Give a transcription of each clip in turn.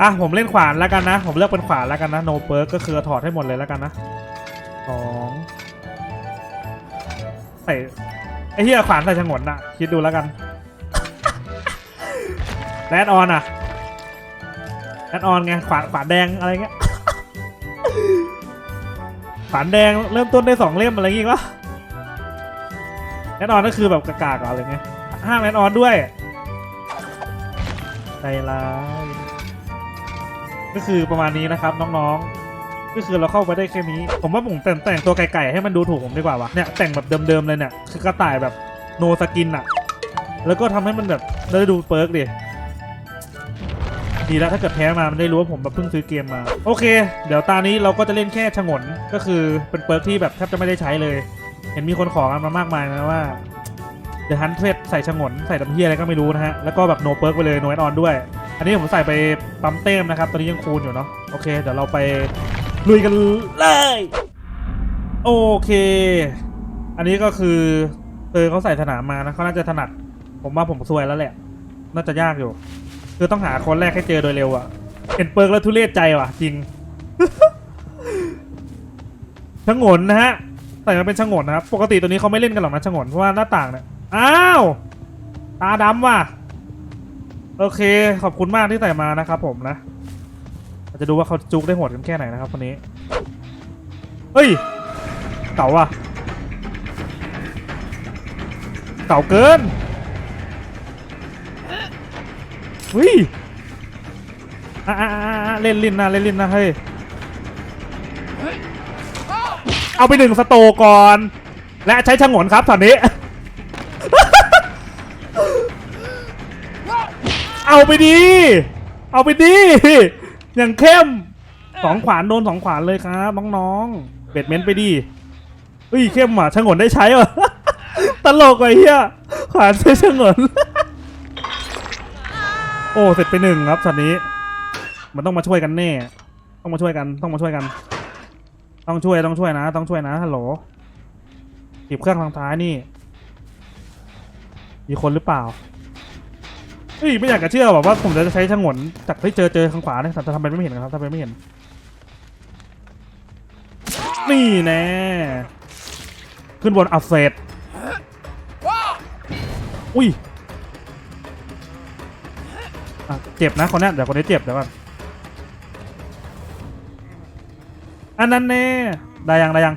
อะผมเล่นขวานแล้วกันนะ ผมเลือกเป็นขวานแล้วกันนะโนเปิร์กก็คือถอดให้หมดเลยแล้วกันนะสองใส่ไอ้เหี้ยขวานใส่ฉงนอะคิดดูแล้วกันแรดออนอะแรดออนไงขวานขวานแดงอะไรเงี้ยขวานแดงเริ่มต้นได้สองเล่มอะไรอย่างงี้วะแรดออนก็คือแบบกากๆอะไรเงี้ยห้ามแรดออนด้วยใจร้าย ก็คือประมาณนี้นะครับน้องๆ ก็คือเราเข้าไปได้แค่นี้ ผมว่าผมแต่งแต่งตัวไก่ๆให้มันดูถูกผมดีกว่าวะเนี่ยแต่งแบบเดิมๆเลยเนี่ยคือกระต่ายแบบโนสกินอะแล้วก็ทำให้มันแบบได้ดูเปิร์กดิดีแล้วถ้าเกิดแพ้มา มันได้รู้ว่าผมแบบเพิ่งซื้อเกมมา โอเค เดี๋ยวตานี้เราก็จะเล่นแค่ฉงน ก็คือเป็นเปิร์กที่แบบแทบจะไม่ได้ใช้เลย เห็นมีคนขอกันมามากมายนะว่าเดอะฮันเทรดใส่ฉงน ใส่ดำเฮียอะไรก็ไม่รู้นะฮะ แล้วก็แบบโนเปิร์กไปเลยโนแอดออนด้วย อันนี้ผมใส่ไปปั๊มเต้มนะครับ ตอนนี้ยังคูณอยู่เนาะโอเค เดี๋ยวเราไปลุยกันเลย โอเค อันนี้ก็คือเออเขาใส่สนามมานะเขาน่าจะถนัด ผมว่าผมซวยแล้วแหละ น่าจะยากอยู่ คือต้องหาคนแรกให้เจอโดยเร็วอะเห็นเปิร์กแล้วทุเรศใจว่ะ จริงชงนนะฮะใส่มาเป็นชงนนะครับ ปกติตัวนี้เขาไม่เล่นกันหรอกนะชงนเพราะว่าหน้าต่างเนี่ย อ้าว ตาดำว่ะ โอเค ขอบคุณมากที่ใส่มานะครับผมนะเราจะดูว่าเขาจุกได้โหดกันแค่ไหนนะครับคนนี้ เฮ้ยเก่าว่ะเก่าเกินเฮ้ยอะอะอะอะเล่นลินนะเล่นลินนะเฮ้ย เอาไปหนึ่งสโตก่อน และใช้ฉงนครับตอนนี้ เอาไปดี เอาไปดี อย่างเข้มสองขวานโดนสองขวานเลยครับน้องๆเบ็ดเม้นไปดีเฮ้ยเข้มอะฉงนได้ใช้เหรอตลกไอ้เหี้ยขวานใช้ฉงนโอ้เสร็จไปหนึ่งครับช็อตนี้ มันต้องมาช่วยกันแน่ ต้องมาช่วยกันต้องมาช่วยกัน ต้องช่วยต้องช่วยนะ ต้องช่วยนะฮัลโหลหยิบเครื่องทางท้ายนี่ มีคนหรือเปล่า เฮ้ยไม่อยากจะเชื่อแบบว่าผมจะใช้ฉงนจากที่เจอเจอข้างขวาเนี่ยแต่ทำเป็นไม่เห็นนะครับทำเป็นไม่เห็น นี่แน่ขึ้นบนอัพเซตอุ้ยเจ็บนะคนนี้เดี๋ยวคนนี้เจ็บเดี๋ยวก่อนอันนั้นแน่ได้ยังได้ยัง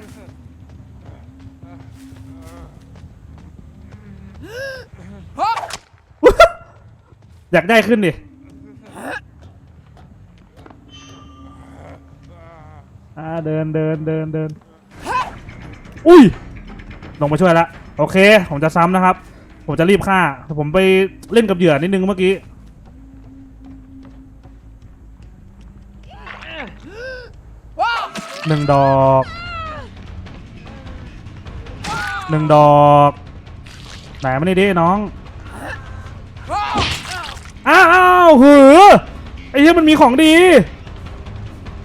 อยากได้ขึ้นดิอ่าเดินเดินเดินเดินอุ้ย ลงมาช่วยละโอเค ผมจะซ้ำนะครับ ผมจะรีบฆ่า ผมไปเล่นกับเหยื่อนิดนึงเมื่อกี้ หนึ่งดอก หนึ่งดอก ไหนมานี่ดิน้อง อ้าวหือไอ้เหี้ยมันมีของดี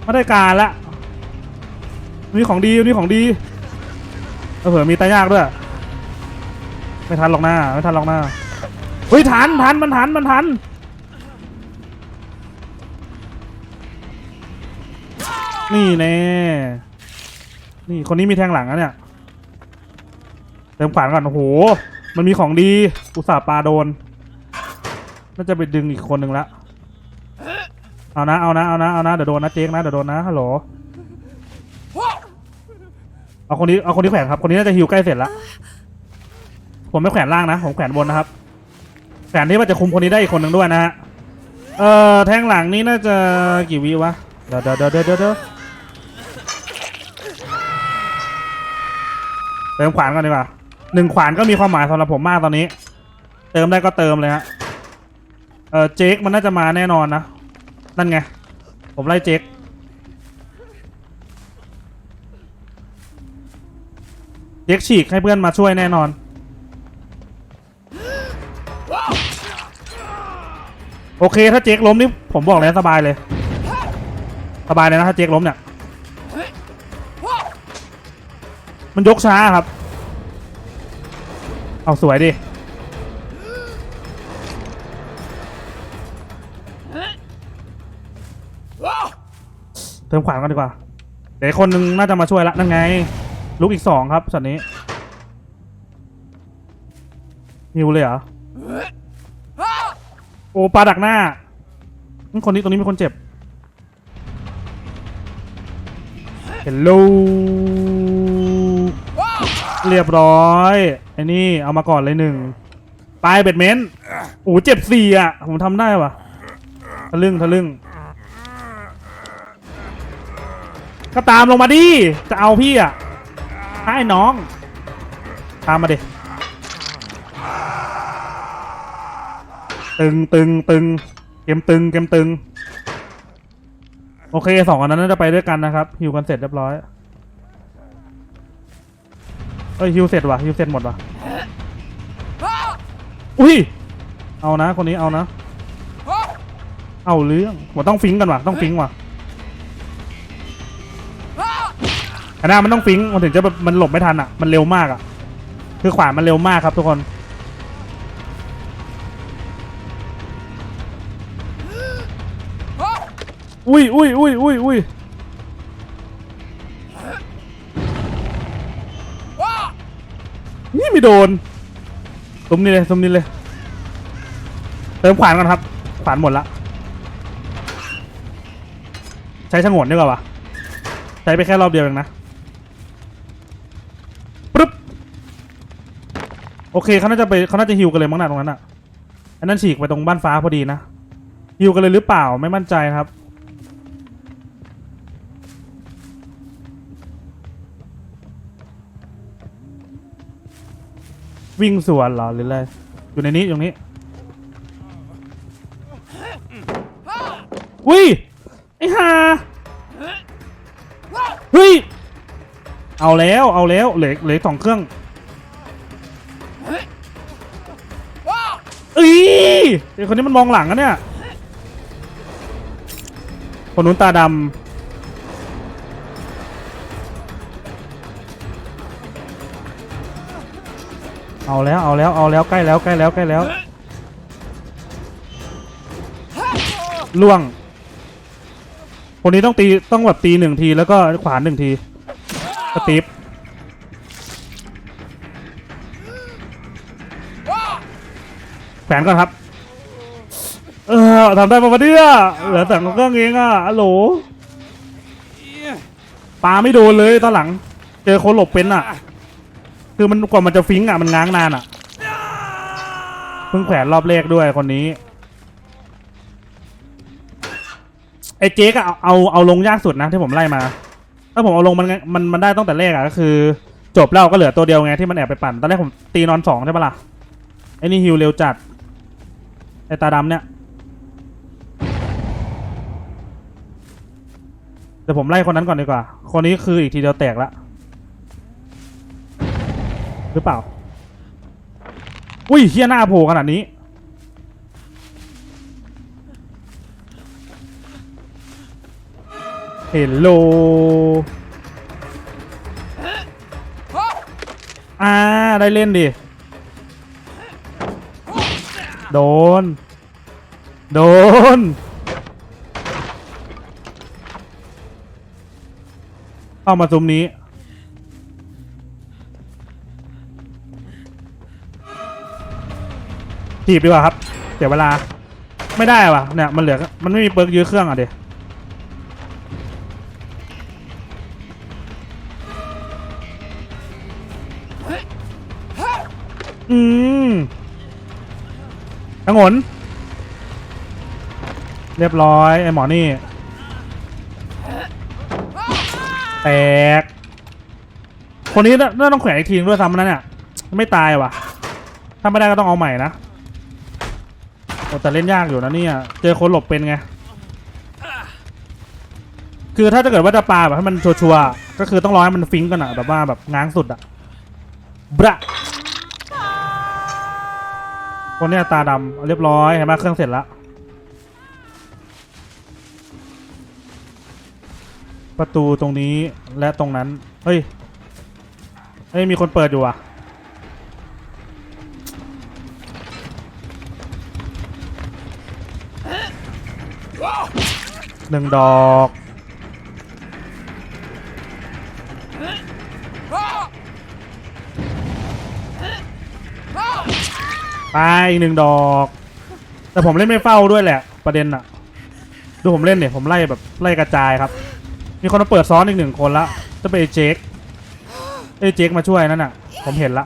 มาได้การละมีของดีมีของดีเออเผื่อมีตายากด้วย ไม่ทันหรอกหน้าไม่ทันหรอกหน้าเฮ้ยทันทันมันทันมันทันนี่แน่นี่คนนี้มีแทงหลังนะเนี่ยเติมขวานก่อนโอ้โห มันมีของดี อุตส่าห์ปลาโดน น่าจะไปดึงอีกคนหนึ่งละ เอานะ เอานะ เอานะ เอานะ เดี๋ยวโดนนะเจ๊กนะ เดี๋ยวโดนนะ ฮัลโหล เอาคนนี้ เอาคนที่แขวนครับ คนนี้น่าจะฮิวใกล้เสร็จละ ผมไม่แขวนล่างนะ ผมแขวนบนนะครับ แขวนที่ว่าจะคุมคนนี้ได้อีกคนหนึ่งด้วยนะฮะ เอ่อ แทงหลังนี้น่าจะกี่วิวะเดี๋ยวเดี๋ยวเดี๋ยวเดี๋ยวเดี๋ยวเติมขวานก่อนดีกว่าหนึ่งขวานก็มีความหมายสำหรับผมมากตอนนี้ เติมได้ก็เติมเลยฮะ เออเจคมันน่าจะมาแน่นอนนะ นั่นไง ผมไล่เจคเจคฉีกให้เพื่อนมาช่วยแน่นอน โอเคถ้าเจคล้มนี่ผมบอกเลยสบายเลย สบายเลยนะถ้าเจคล้มเนี่ย มันยกช้าครับ เอาสวยดิ เติมขวานกันดีกว่า เดี๋ยวคนนึงน่าจะมาช่วยละนั่นไงลูกอีกสองครับสัตว์นี้หิวเลยเหรอ โอ้ปลาดักหน้า คนนี้ตรงนี้มีคนเจ็บเฮลโลเรียบร้อยไอ้นี่เอามาก่อนเลยหนึ่งปลายเบ็ดเมนต์โอ้เจ็บสี่อะ ผมทำได้วะทะลึ่งทะลึ่ง ก็ตามลงมาดิ จะเอาพี่อะให้น้อง ตามมาดิตึงตึงตึงเกมตึงเกมตึง โอเคสองอันนั้นน่าจะไปด้วยกันนะครับฮิวกันเสร็จเรียบร้อยเอ้ยฮิวเสร็จวะฮิวเสร็จหมดวะอุ้ยเอานะคนนี้เอานะ เอาเรื่องผมต้องฟิงกันวะต้องฟิงวะ อันนั้นมันต้องฟิงมันถึงจะแบบมันหลบไม่ทันอะ มันเร็วมากอะ คือขวานมันเร็วมากครับทุกคนอุ้ยอุ้ยอุ้ยอุ้ยอุ้ยนี่ไม่โดนซุมนี่เลยซุมนี่เลย เติมขวานก่อนครับ ขวานหมดละ ใช้ฉงนดีกว่าวะ ใช้ไปแค่รอบเดียวเองนะปึ๊บ โอเคเขาน่าจะไปเขาน่าจะฮิวกันเลยมั้งนะตรงนั้นอะอันนั้นฉีกไปตรงบ้านฟ้าพอดีนะฮิวกันเลยหรือเปล่าไม่มั่นใจครับวิ่งสวนเหรอหรืออะไรอยู่ในนี้ตรงนี้วิไอ้ห่าเฮ้ยเอาแล้วเอาแล้วเหลือเหลืออกสองเครื่อง เอ้ยไอคนนี้มันมองหลังอะเนี่ย คนนู้นตาดำเอาแล้วเอาแล้วเอาแล้วใกล้แล้วใกล้แล้วใกล้แล้วล่วง คนนี้ต้องตีต้องแบบตีหนึ่งทีแล้วก็ขวานหนึ่งทีสตีฟ แขวนก่อนครับ เออทำได้ปะวะเนี่ยเหลือแต่ของเครื่องเองอะอะโหลปลาไม่โดนเลยตอนหลัง เจอคนหลบเป็นอะ คือมันกว่ามันจะฟิงอะมันง้างนานอะเพิ่งแขวนรอบแรกด้วยคนนี้ไอ้เจ๊ก็เอาเอาเอาลงยากสุดนะที่ผมไล่มา ถ้าผมเอาลงมันมันมันได้ตั้งแต่แรกอะก็คือ จบแล้วก็เหลือตัวเดียวไงที่มันแอบไปปั่น ตอนแรกผมตีนอนสองใช่ปะล่ะไอ้นี่ฮิวเร็วจัด ไอตาดำเนี่ยเดี๋ยวผมไล่คนนั้นก่อนดีกว่า คนนี้คืออีกทีเดียวแตกละหรือเปล่า อุ้ยเฮียหน้าโผล่ขนาดนี้ เฮลโลอ่า ได้เล่นดิ โดน โดน เข้ามาซุ้มนี้ ถีบดีกว่าครับ เสียเวลา ไม่ได้ว่ะ เนี่ย มันเหลือ มันไม่มีเปิร์กยื้อเครื่องอะเดี๋ยอืมทั้งหน เรียบร้อยไอหมอนี่ แตก คนนี้น่าน่าต้องแขวนอีกทีนึงด้วยซ้ำนะเนี่ยไม่ตายว่ะ ถ้าไม่ได้ก็ต้องเอาใหม่นะโอ้แต่เล่นยากอยู่นะเนี่ย เจอคนหลบเป็นไง คือถ้าจะเกิดว่าจะปาแบบให้มันชัวร์ๆก็คือต้องรอให้มันฟิงก์กันอะแบบว่าแบบง้างสุดอะบระคนเนี้ยตาดำเรียบร้อยเห็นไหมเครื่องเสร็จแล้ว ประตูตรงนี้และตรงนั้น เฮ้ย เฮ้ย มีคนเปิดอยู่อะ หนึ่งดอก ไปอีกหนึ่งดอก แต่ผมเล่นไม่เฝ้าด้วยแหละ ประเด็นอะดูผมเล่นเนี่ย ผมไล่แบบไล่กระจายครับ มีคนมาเปิดซ้อนอีกหนึ่งคนละจะเป็นไอ้เจคไอ้เจคมาช่วยนั่นน่ะ ผมเห็นละ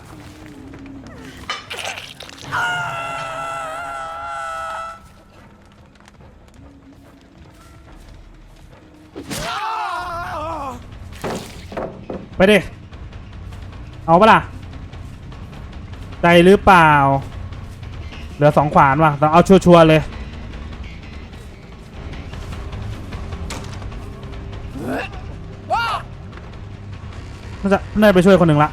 ไปดิ เอาปะล่ะ ใจหรือเปล่า เหลือสองขวานว่ะแต่เอาชัวร์ๆเลย น่าจะน่าจะไปช่วยคนหนึ่งละ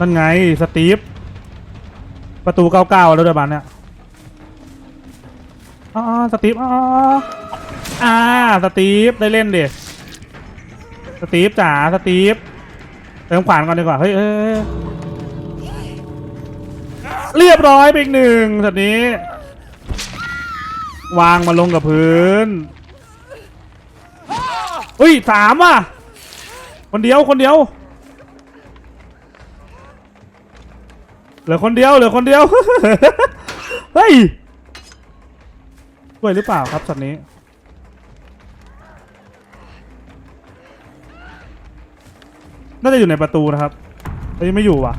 นั่นไงสตีฟประตูเก้าเก้าแล้วด้วยบันเนี่ยอ๋อสตีฟอ๋ออ่าสตีฟได้เล่นดิสตีฟจ๋าสตีฟเติมขวานก่อนดีกว่าเฮ้ยเรียบร้อยไปอีกหนึ่งแบบนี้ วางมาลงกับพื้นอุ้ยสามว่ะ คนเดียวคนเดียว เหลือคนเดียวเหลือคนเดียว เฮ้ยช่วยหรือเปล่าครับสัตว์นี้ น่าจะอยู่ในประตูนะครับเฮ้ยไม่อยู่ว่ะ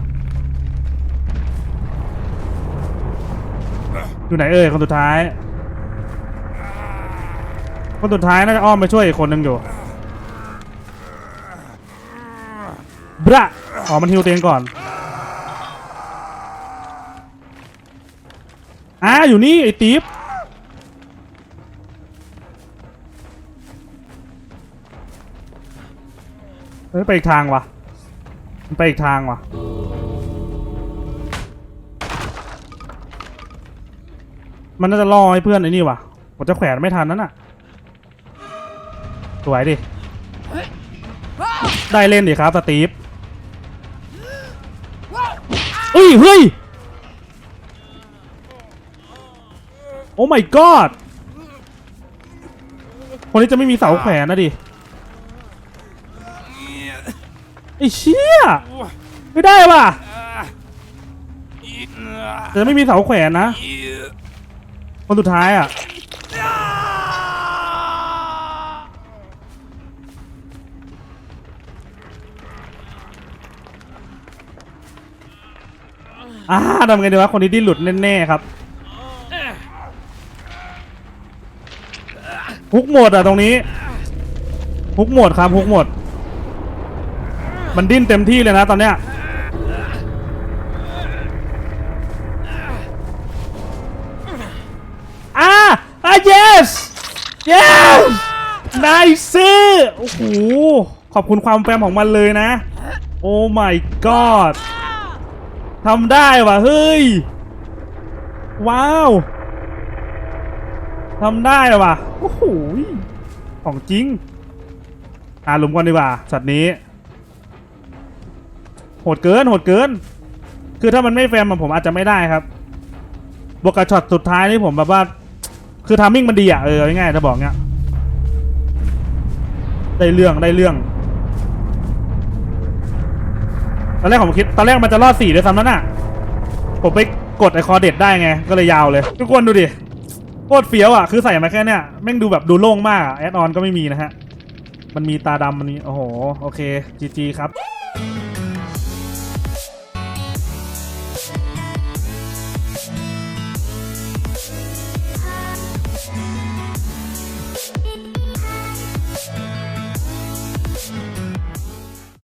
อยู่ไหนเอ่ยคนสุดท้าย คนสุดท้ายน่าจะอ้อมไปช่วยอีกคนหนึ่งอยู่ บระอ๋อมันฮิวเตียงก่อนอ่าอยู่นี่ไอ้ติ๊บเฮ้ยไปอีกทางวะมันไปอีกทางวะมันน่าจะล่อให้เพื่อนไอ้นี่วะผมจะแขวนไม่ทันนั่นน่ะสวยดิ ได้เล่นดิครับสตีฟ เฮ้ย เฮ้ย โอ้ my god คนนี้จะไม่มีเสาแขวนนะดิ ไอ้เชี่ย ไม่ได้ว่ะจะไม่มีเสาแขวนนะ คนสุดท้ายอะ อ่าทำไงดีวะคนนี้ดิ้นหลุดแน่ๆครับฮุกหมดอะตรงนี้ฮุกหมดครับฮุกหมด มันดิ้นเต็มที่เลยนะตอนเนี้ยอ่าอ่า yes yes นายซื้อโอ้โหขอบคุณความแฟมของมันเลยนะ โอ้ my god ทำได้ว่ะเฮ้ย ว้าวทำได้ว่ะโอ้โหของจริงอ่าหลุมก่อนดีกว่าสัตว์นี้ โหดเกินโหดเกิน คือถ้ามันไม่แฟมผมอาจจะไม่ได้ครับ บวกกับช็อตสุดท้ายนี่ผมแบบว่า คือทามมิ่งมันดีอะเออง่ายๆจะบอกเงี้ยได้เรื่องได้เรื่อง ต อนแรกผมคิด ตอนแรกมันจะรอดสี่ด้วยซ้ำนั่นน่ะ ผมไปกดไอคอเด็ดได้ไง ก็เลยยาวเลย ทุกคนดูดิ โคตรเฟี้ยวอะ คือใส่มาแค่เนี้ยแม่งดูแบบดูโล่งมากอะแอดออนก็ไม่มีนะฮะ มันมีตาดำมันมีโอ้โห โอเคจีจีครับ